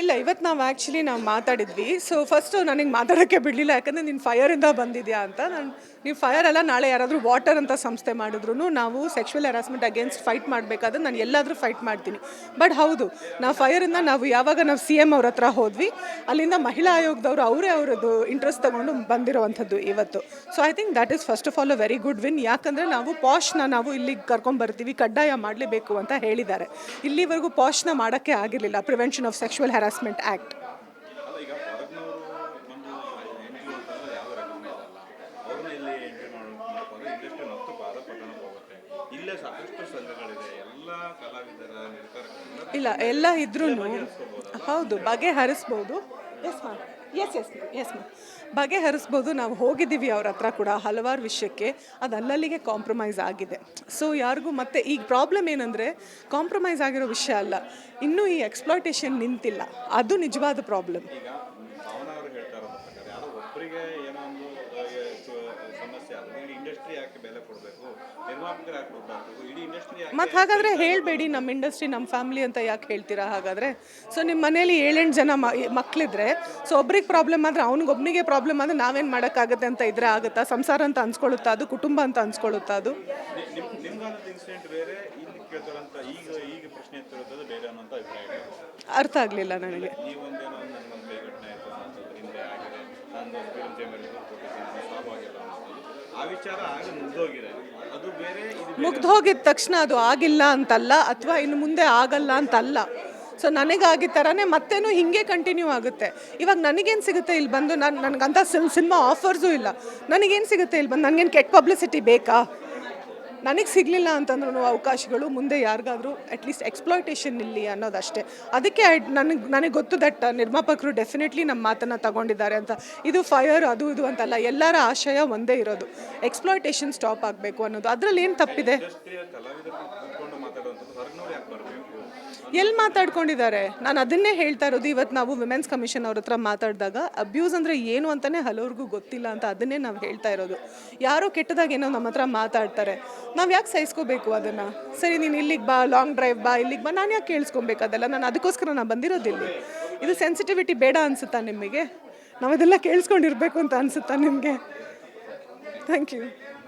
ಇಲ್ಲ ಇವತ್ತು ನಾವು ಆ್ಯಕ್ಚುಲಿ ನಾವು ಮಾತಾಡಿದ್ವಿ. ಸೊ ಫಸ್ಟು ನನಗೆ ಮಾತಾಡೋಕ್ಕೆ ಬಿಡಲಿಲ್ಲ, ಯಾಕಂದರೆ ನೀನು ಫೈರಿಂದ ಬಂದಿದ್ಯಾ ಅಂತ. ನಾನು, ನೀವು ಫೈರ್ ಅಲ್ಲ, ನಾಳೆ ಯಾರಾದರೂ ವಾಟರ್ ಅಂತ ಸಂಸ್ಥೆ ಮಾಡಿದ್ರು ನಾವು ಸೆಕ್ಷುವಲ್ ಹರಾಸ್ಮೆಂಟ್ ಅಗೇನ್ಸ್ಟ್ ಫೈಟ್ ಮಾಡಬೇಕಾದ್ರೆ ನಾನು ಎಲ್ಲಾದರೂ ಫೈಟ್ ಮಾಡ್ತೀನಿ. ಬಟ್ ಹೌದು, ನಾವು ಫೈರಿಂದ ನಾವು ಯಾವಾಗ ನಾವು ಸಿ ಎಂ ಅವ್ರ ಹತ್ರ ಹೋದ್ವಿ, ಅಲ್ಲಿಂದ ಮಹಿಳಾ ಆಯೋಗದವರು ಅವರೇ ಅವರದ್ದು ಇಂಟ್ರೆಸ್ಟ್ ತಗೊಂಡು ಬಂದಿರುವಂಥದ್ದು ಇವತ್ತು. So I think that is first of all a very good win ಯಾಕಂದರೆ ನಾವು ಪಾಶ್ನ ನಾವು ಇಲ್ಲಿಗೆ ಕರ್ಕೊಂಡ್ಬರ್ತೀವಿ ಕಡ್ಡಾಯ ಮಾಡಲೇಬೇಕು ಅಂತ ಹೇಳಿದ್ದಾರೆ. ಇಲ್ಲಿವರೆಗೂ ಪಾಶ್ನ ಮಾಡೋಕ್ಕೆ ಆಗಿರಲಿಲ್ಲ prevention of sexual harassment act ಇಲ್ಲ ಎಲ್ಲ ಇದ್ರೂ ಹೌದು ಬಗೆಹರಿಸ್ಬೋದು. Yes ma'am yes yes yes ma'am ಬಗೆಹರಿಸ್ಬೋದು. ನಾವು ಹೋಗಿದ್ದೀವಿ ಅವ್ರ ಹತ್ರ ಕೂಡ ಹಲವಾರು ವಿಷಯಕ್ಕೆ. ಅದು ಅಲ್ಲಲ್ಲಿಗೆ ಕಾಂಪ್ರಮೈಸ್ ಆಗಿದೆ. ಸೊ ಯಾರಿಗೂ ಮತ್ತೆ ಈಗ ಪ್ರಾಬ್ಲಮ್ ಏನಂದರೆ ಕಾಂಪ್ರಮೈಸ್ ಆಗಿರೋ ವಿಷಯ ಅಲ್ಲ. ಇನ್ನೂ ಈ ಎಕ್ಸ್ಪ್ಲಾಯ್ಟೇಷನ್ ನಿಂತಿಲ್ಲ. ಅದು ನಿಜವಾದ ಪ್ರಾಬ್ಲಮ್ ಈಗ ಭಾವನ ಅವರು ಹೇಳ್ತಾ ಇರೋ ಪ್ರಕಾರ ಯಾರೋ ಒಬ್ಬರಿಗೆ ಏನೋ ಒಂದು ಆ, ಸು- ಸಮಸ್ಯೆ ಆದರೆ ಇಡೀ ಇಂಡಸ್ಟ್ರಿ ಯಾಕೆ ಬೆಲೆ ಕೊಡಬೇಕು? ನಿರ್ಮಾಪಕರು ಯಾಕೆ ಕೊಡಬೇಕು ಇಡೀ ಇಂಡಸ್ಟ್ರಿ ಯಾಕೆ ಮತ್ತು ಹಾಗಾದರೆ ಹೇಳಬೇಡಿ ನಮ್ಮ ಇಂಡಸ್ಟ್ರಿ ನಮ್ಮ ಫ್ಯಾಮಿಲಿ ಅಂತ ಯಾಕೆ ಹೇಳ್ತೀರಾ ಹಾಗಾದರೆ? ಸೊ ನಿಮ್ಮ ಮನೇಲಿ ಏಳೆಂಟು ಜನ ಮಕ್ಕಳಿದ್ರೆ ಸೊ ಒಬ್ರಿಗೆ ಪ್ರಾಬ್ಲಮ್ ಆದರೆ ಒಬ್ನಿಗೆ ಪ್ರಾಬ್ಲಮ್ ಆದರೆ ನಾವೇನು ಮಾಡೋಕ್ಕಾಗುತ್ತೆ ಅಂತ ಇದ್ರೆ ಆಗುತ್ತಾ? ಸಂಸಾರ ಅಂತ ಅನ್ಸ್ಕೊಳ್ಳುತ್ತಾ ಅದು? ಕುಟುಂಬ ಅಂತ ಅನ್ಸ್ಕೊಳ್ಳುತ್ತಾ ಅದು? ಇನ್ಸಿಡೆಂಟ್ ಬೇರೆ ಇಲ್ಲಿ ಕೇಳ್ತಾರಂತ ಈಗ ಈಗ ಪ್ರಶ್ನೆ ಎತ್ತಿರುತ್ತದೆ ಬೇರೆ ಅನ್ನೋಂಥ ಅಭಿಪ್ರಾಯ ಅರ್ಥ ಆಗಲಿಲ್ಲ ನನಗೆ. ನೀವೊಂದೇನೋ ನನಗೊಂದು ಕೈ ಘಟನೆ ಆಯಿತು ಹಿಂದೆ ಆಗಿದೆ. ನಾನು ಫಿಲ್ಮ್ ಚೇಂಬರ್ ಕೊಟ್ಟಿದ್ದೀನಿ ಸಾಲ್ವ್ ಆಗಿಲ್ಲ ಮುಗ್ದೋಗಿದೆ. ತಕ್ಷಣ ಅದು ಆಗಿಲ್ಲ ಅಂತಲ್ಲ, ಅಥವಾ ಇನ್ನು ಮುಂದೆ ಆಗಲ್ಲ ಅಂತಲ್ಲ. ಸೊ ನನಗಾಗಿ ಥರನೇ ಮತ್ತೇನು ಹಿಂಗೆ ಕಂಟಿನ್ಯೂ ಆಗುತ್ತೆ. ಇವಾಗ ನನಗೇನು ಸಿಗುತ್ತೆ ಇಲ್ಲಿ ಬಂದು? ನಾನು ನನಗಂಥ ಸಿಲ್, ಸಿನಿಮಾ ಆಫರ್ಸು ಇಲ್ಲ. ನನಗೇನು ಸಿಗುತ್ತೆ ಇಲ್ಲಿ ಬಂದು? ನನಗೇನು ಕೆಟ್ಟ ಪಬ್ಲಿಸಿಟಿ ಬೇಕಾ? ನನಗೆ ಸಿಗಲಿಲ್ಲ ಅಂತಂದ್ರೂ ಅವಕಾಶಗಳು ಮುಂದೆ ಯಾರಿಗಾದರೂ ಅಟ್ಲೀಸ್ಟ್ ಎಕ್ಸ್ಪ್ಲಾಯ್ಟೇಷನ್ ಇಲ್ಲಿ ಅನ್ನೋದಷ್ಟೇ. ಅದಕ್ಕೆ ನನಗೆ ನನಗೆ ಗೊತ್ತು ದಟ್ ನಿರ್ಮಾಪಕರು ಡೆಫಿನೆಟ್ಲಿ ನಮ್ಮ ಮಾತನ್ನು ತಗೊಂಡಿದ್ದಾರೆ ಅಂತ. ಇದು ಫೈರ್ ಅದು ಇದು ಅಂತಲ್ಲ, ಎಲ್ಲರ ಆಶಯ ಒಂದೇ ಇರೋದು. ಎಕ್ಸ್ಪ್ಲಾಯ್ಟೇಷನ್ ಸ್ಟಾಪ್ ಆಗಬೇಕು ಅನ್ನೋದು. ಅದರಲ್ಲಿ ಏನು ತಪ್ಪಿದೆ? ಎಲ್ಲಿ ಮಾತಾಡ್ಕೊಂಡಿದ್ದಾರೆ? ನಾನು ಅದನ್ನೇ ಹೇಳ್ತಾ ಇರೋದು. ಇವತ್ತು ನಾವು ವಿಮೆನ್ಸ್ ಕಮಿಷನ್ ಅವ್ರ ಹತ್ರ ಮಾತಾಡಿದಾಗ ಅಬ್ಯೂಸ್ ಅಂದರೆ ಏನು ಅಂತಲೇ ಹಲವ್ರಿಗೂ ಗೊತ್ತಿಲ್ಲ ಅಂತ ಅದನ್ನೇ ನಾವು ಹೇಳ್ತಾ ಇರೋದು. ಯಾರೋ ಕೆಟ್ಟದಾಗ ಏನೋ ನಮ್ಮ ಹತ್ರ ಮಾತಾಡ್ತಾರೆ. ನಾವು ಯಾಕೆ ಸಹಿಸ್ಕೋಬೇಕು ಅದನ್ನು? ಸರಿ, ನೀನು ಇಲ್ಲಿಗೆ ಬಾ ಲಾಂಗ್ ಡ್ರೈವ್ ಬಾ, ಇಲ್ಲಿಗೆ ಬಾ, ನಾನು ಯಾಕೆ ಕೇಳಿಸ್ಕೊಬೇಕು ಅದೆಲ್ಲ? ನಾನು ಅದಕ್ಕೋಸ್ಕರ ನಾನು ಬಂದಿರೋದಿಲ್ಲ ಇದು ಸೆನ್ಸಿಟಿವಿಟಿ ಬೇಡ ಅನಿಸುತ್ತಾ ನಿಮಗೆ ನಾವು ಅದೆಲ್ಲ ಕೇಳಿಸ್ಕೊಂಡಿರ್ಬೇಕು ಅಂತ ಅನಿಸುತ್ತಾ ನಿಮಗೆ? Thank you